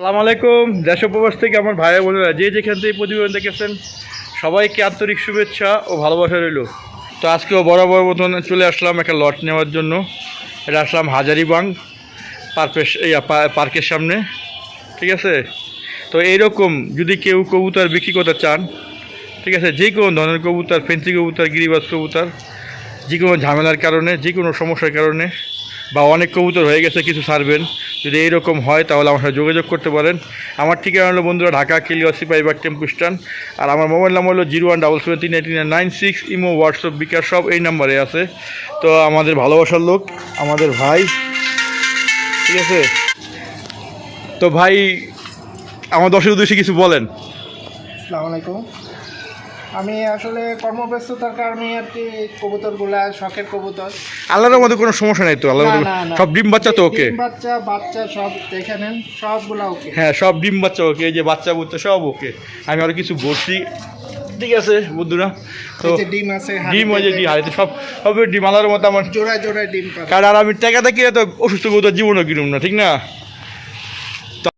সালাম আলাইকুম। দেশ উপবাস থেকে আমার ভাই বোনেরা যে যেখান থেকে প্রতিবেদন দেখেছেন, সবাইকে আন্তরিক শুভেচ্ছা ও ভালোবাসা রইল। তো আজকেও বরাবর মতন চলে আসলাম একটা লট নেওয়ার জন্য। এটা আসলাম হাজারিবাং পার্কের পার্কের সামনে। ঠিক আছে? তো এইরকম যদি কেউ কবুতর বিক্রি করতে চান, ঠিক আছে, যে কোনো ধরনের কবুতর, ফেন্সি কবুতর, গিরিবাজ কবুতর, যে কোনো ঝামেলার কারণে, যে কোনো সমস্যার কারণে, বা অনেক কবুতর হয়ে গেছে, কিছু ছাড়বেন যদি এইরকম হয়, তাহলে আমার সাথে যোগাযোগ করতে পারেন। আমার ঠিকানা হলো বন্ধুরা ঢাকা কিলিয়াসি পাইবার টেম্পু স্ট্যান্ড। আর আমার মোবাইল নাম্বার হলো জিরো ওয়ান ডাবল সেভেন তিন eight nine six, imo, WhatsApp, bKash, সব এই নাম্বারে আছে। তো আমাদের ভালোবাসার লোক, আমাদের ভাই। ঠিক আছে? তো ভাই, আমার দশের উদ্দেশ্যে কিছু বলেন। আলাইকুম। আমি আসলে কর্মব্যস্ততার কারণে আর কি কবুতরগুলা শখের কবুতর। আল্লাহর মধ্যে কোনো সমস্যা নেই তো? আল্লাহর মধ্যে। সব ডিম বাচ্চা তো ওকে? বাচ্চা বাচ্চা সব দেখে নেন সবগুলা ওকে। হ্যাঁ সব ডিম বাচ্চা ওকে এই যে বাচ্চা বুচ্চা সব ওকে। আমি আরও কিছু বলছি। ঠিক আছে বন্ধুরা। তো ডিম আছে ডিম আছে ডিম হাড়িতে সব সবের ডিম আল্লাহর মতো আমার জোড়ায় জোড়ায় ডিম কারণ আর আমি টাকা দিয়ে কিনে তো অসুস্থ কবুতর জীবনও কিনুম না ঠিক না?